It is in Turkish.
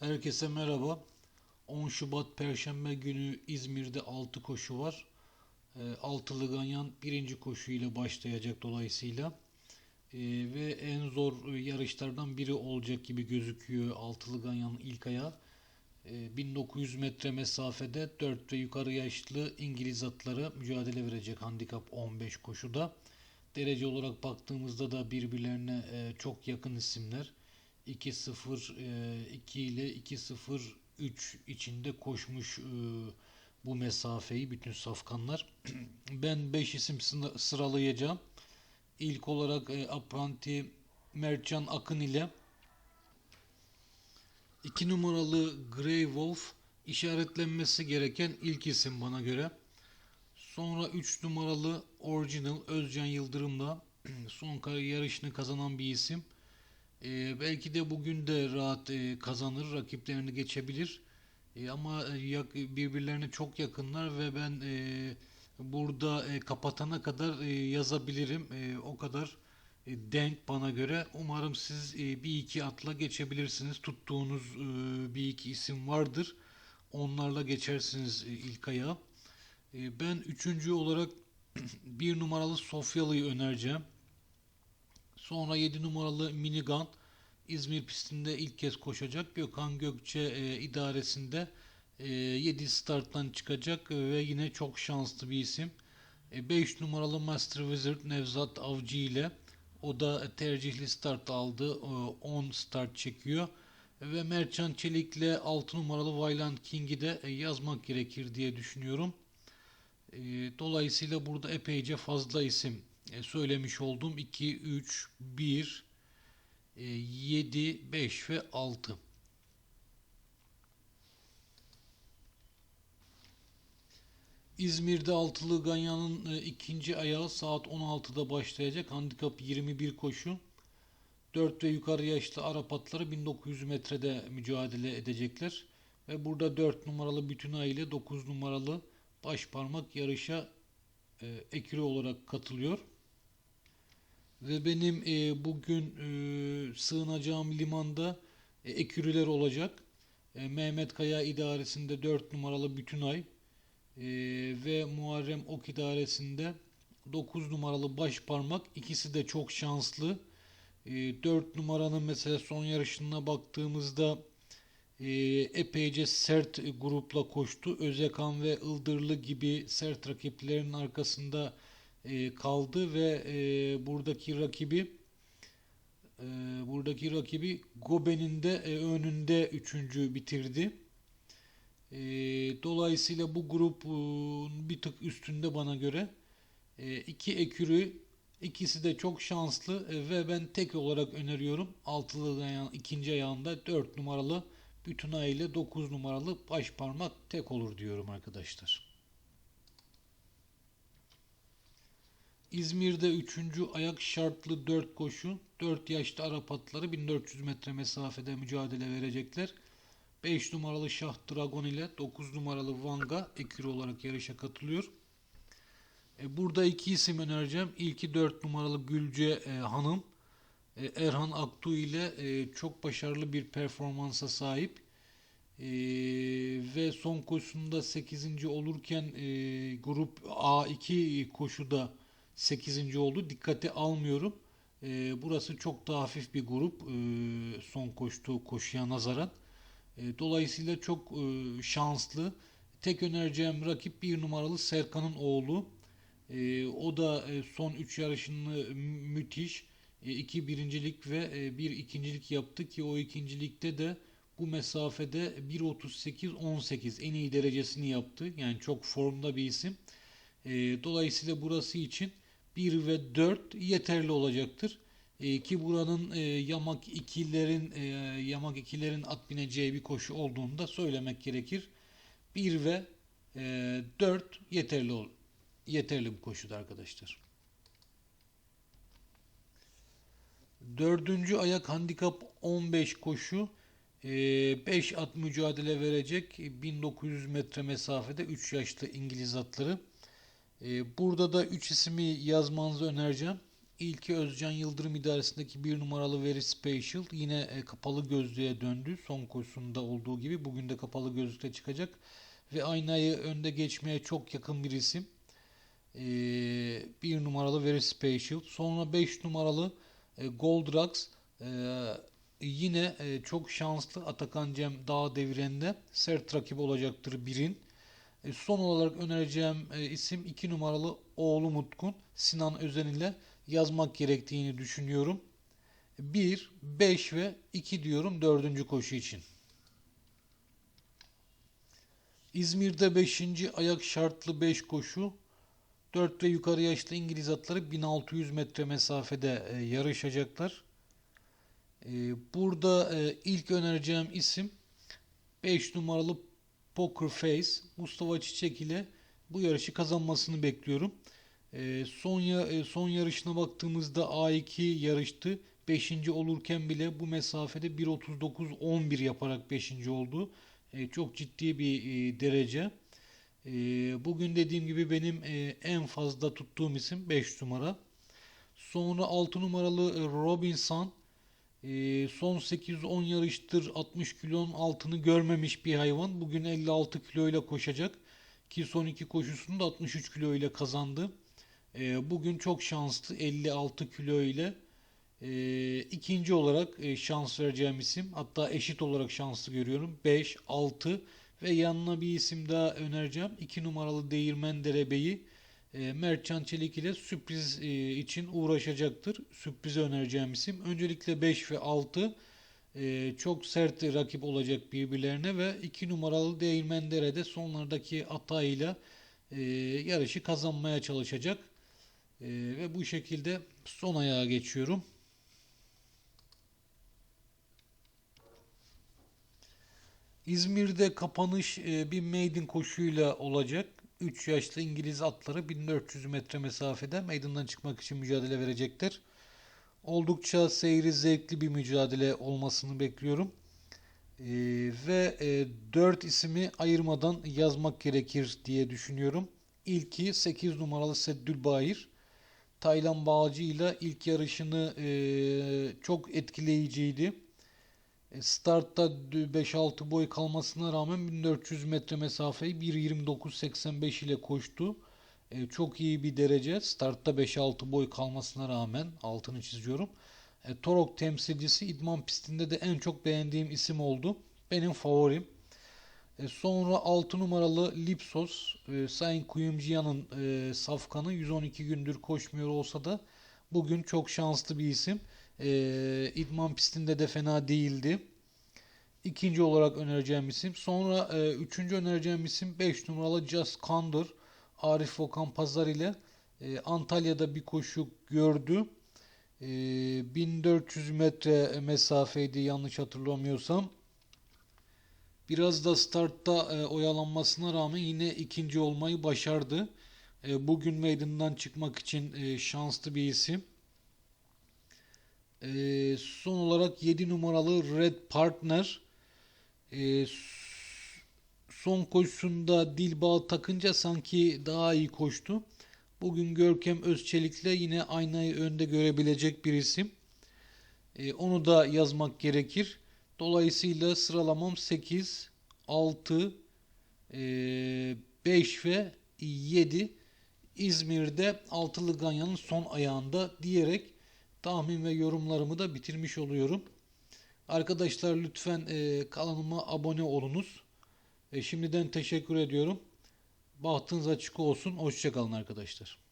Herkese merhaba. 10 Şubat Perşembe günü İzmir'de 6 koşu var. E, Altılı Ganyan birinci koşu ile başlayacak dolayısıyla. E, ve en zor yarışlardan biri olacak gibi gözüküyor Altılı Ganyan'ın ilk ayağı. E, 1900 metre mesafede 4 ve yukarı yaşlı İngiliz atları mücadele verecek handikap 15 koşuda. Derece olarak baktığımızda da birbirlerine e, çok yakın isimler. 2-0 e, 2 ile 2-0 3 içinde koşmuş e, bu mesafeyi bütün safkanlar. ben 5 isim sıralayacağım. İlk olarak e, Apranti Mertcan Akın ile 2 numaralı Grey Wolf işaretlenmesi gereken ilk isim bana göre. Sonra 3 numaralı Original Özcan Yıldırım'la son yarışını kazanan bir isim. Ee, belki de bugün de rahat e, kazanır, rakiplerini geçebilir. E, ama e, yak- birbirlerine çok yakınlar ve ben e, burada e, kapatana kadar e, yazabilirim. E, o kadar e, denk bana göre. Umarım siz e, bir iki atla geçebilirsiniz. Tuttuğunuz e, bir iki isim vardır. Onlarla geçersiniz e, ilk ayağa. E, ben üçüncü olarak bir numaralı Sofyalı'yı önereceğim. Sonra 7 numaralı Minigun İzmir pistinde ilk kez koşacak. Gökhan Gökçe e, idaresinde e, 7 starttan çıkacak e, ve yine çok şanslı bir isim. 5 numaralı Master Wizard Nevzat Avcı ile o da tercihli start aldı. E, 10 start çekiyor. Ve Mertcan Çelik'le 6 numaralı Valiant King'i de e, yazmak gerekir diye düşünüyorum. E, Dolayısıyla burada epeyce fazla isim e, söylemiş oldum. 2, 3, 1, 7, 5 ve 6. İzmir'de Altılı Ganyan'ın e, ikinci ayağı saat 16'da başlayacak. Handikap 21 koşu. 4 ve yukarı yaşlı Arap atları 1900 metrede mücadele edecekler. Ve burada 4 numaralı Bütünay ile 9 numaralı Başparmak yarışa e, ekürü olarak katılıyor. Ve benim e, bugün e, sığınacağım limanda e, ekürüler olacak. E, Mehmet Kaya idaresinde 4 numaralı Bütünay e, ve Muharrem Ok idaresinde 9 numaralı Başparmak. İkisi de çok şanslı. E, 4 numaranın mesela son yarışına baktığımızda e, epeyce sert grupla koştu. Özekan ve Ildırlı gibi sert rakiplerin arkasında e, kaldı ve e, buradaki rakibi e, buradaki rakibi Gobe'nin de e, önünde üçüncü bitirdi. E, dolayısıyla bu grubun bir tık üstünde bana göre e, iki ekürü ikisi de çok şanslı e, ve ben tek olarak öneriyorum altılı ayağın ikinci ayağında 4 numaralı Bütünay ile 9 numaralı başparmak tek olur diyorum arkadaşlar. İzmir'de 3. ayak şartlı 4 koşu. 4 yaşlı Arap atları 1400 metre mesafede mücadele verecekler. 5 numaralı Şah Dragon ile 9 numaralı Vanga ekürü olarak yarışa katılıyor. E, burada iki isim önereceğim. İlki 4 numaralı Gülce e, Hanım. E, Erhan Aktu ile e, çok başarılı bir performansa sahip. E, ve son koşusunda 8. olurken e, grup A2 koşuda 8. oldu. Dikkate almıyorum. E, burası çok daha hafif bir grup e, son koştuğu koşuya nazaran. E, dolayısıyla çok e, şanslı. Tek önereceğim rakip bir numaralı Serkan'ın oğlu. E, o da e, son 3 yarışını müthiş. 2 birincilik ve e, bir ikincilik yaptı ki o ikincilikte de bu mesafede 1.38-18 en iyi derecesini yaptı. Yani çok formda bir isim. E, dolayısıyla burası için 1 ve 4 yeterli olacaktır. E, ki buranın e, yamak ikilerin e, yamak ikilerin at bineceği bir koşu olduğunu da söylemek gerekir. 1 ve e, 4 yeterli ol yeterli bu koşuda arkadaşlar. Dördüncü ayak handikap 15 koşu. 5 at mücadele verecek 1900 metre mesafede 3 yaşlı İngiliz atları. Ee, Burada da 3 ismi yazmanızı önereceğim. İlki Özcan Yıldırım idaresindeki bir numaralı Very Special yine e, kapalı gözlüğe döndü. Son koşusunda olduğu gibi bugün de kapalı gözlükle çıkacak. Ve aynayı önde geçmeye çok yakın bir isim. E, bir numaralı Very Special. Sonra 5 numaralı e, Gold Rocks. E, yine e, çok şanslı Atakan Cem dağ devirende sert rakip olacaktır birin. E, son olarak önereceğim e, isim 2 numaralı oğlu Mutkun Sinan Özen ile yazmak gerektiğini düşünüyorum. 1, 5 ve 2 diyorum dördüncü koşu için. İzmir'de 5. ayak şartlı 5 koşu. 4 ve yukarı yaşlı İngiliz atları 1600 metre mesafede e, yarışacaklar. Burada ilk önereceğim isim 5 numaralı Poker Face Mustafa Çiçek ile bu yarışı kazanmasını bekliyorum. E, son, ya, e, son yarışına baktığımızda A2 yarıştı. 5. olurken bile bu mesafede 1.39-11 yaparak 5. oldu. E, çok ciddi bir e, derece. E, bugün dediğim gibi benim e, en fazla tuttuğum isim 5 numara. Sonra 6 numaralı Robinson. E, son 8-10 yarıştır 60 kilonun altını görmemiş bir hayvan. Bugün 56 kiloyla koşacak. Ki son iki koşusunu da 63 kilo ile kazandı. E, bugün çok şanslı 56 kilo ile e, ikinci olarak e, şans vereceğim isim. Hatta eşit olarak şanslı görüyorum. 5, 6 ve yanına bir isim daha önereceğim. 2 numaralı Değirmen Derebeyi e, Mertcan Çelik ile sürpriz e, için uğraşacaktır. Sürprize önereceğim isim. Öncelikle 5 ve 6 e, çok sert rakip olacak birbirlerine ve 2 numaralı Değirmen Dere'de sonlardaki atağıyla e, yarışı kazanmaya çalışacak. Ve bu şekilde son ayağa geçiyorum. İzmir'de kapanış bir maiden koşuyla olacak. 3 yaşlı İngiliz atları 1400 metre mesafede meydandan çıkmak için mücadele verecekler. Oldukça seyri zevkli bir mücadele olmasını bekliyorum. E, ve e, 4 ismi ayırmadan yazmak gerekir diye düşünüyorum. İlki 8 numaralı Seddül Bahir. Taylan Bağcı ile ilk yarışını e, çok etkileyiciydi. E, startta 5-6 boy kalmasına rağmen 1400 metre mesafeyi 1.29.85 ile koştu. E, çok iyi bir derece. Startta 5-6 boy kalmasına rağmen altını çiziyorum. E, Torok temsilcisi idman pistinde de en çok beğendiğim isim oldu. Benim favorim. E, sonra 6 numaralı Lipsos, e, Sayın Kuyumcuyan'ın e, safkanı 112 gündür koşmuyor olsa da bugün çok şanslı bir isim. E, idman pistinde de fena değildi. İkinci olarak önereceğim isim. Sonra e, üçüncü önereceğim isim 5 numaralı Just Condor. Arif Okan Pazar ile e, Antalya'da bir koşu gördü. E, 1400 metre mesafeydi yanlış hatırlamıyorsam. Biraz da startta e, oyalanmasına rağmen yine ikinci olmayı başardı. E, bugün meydandan çıkmak için e, şanslı bir isim. E, son olarak 7 numaralı Red Partner. E, son koşusunda dil bağı takınca sanki daha iyi koştu. Bugün Görkem Özçelik'le yine aynayı önde görebilecek bir isim. E, onu da yazmak gerekir. Dolayısıyla sıralamam 8, 6, 5 ve 7. İzmir'de Altılı Ganyan'ın son ayağında diyerek tahmin ve yorumlarımı da bitirmiş oluyorum. Arkadaşlar lütfen e, kanalıma abone olunuz. E, şimdiden teşekkür ediyorum. Bahtınız açık olsun. Hoşçakalın arkadaşlar.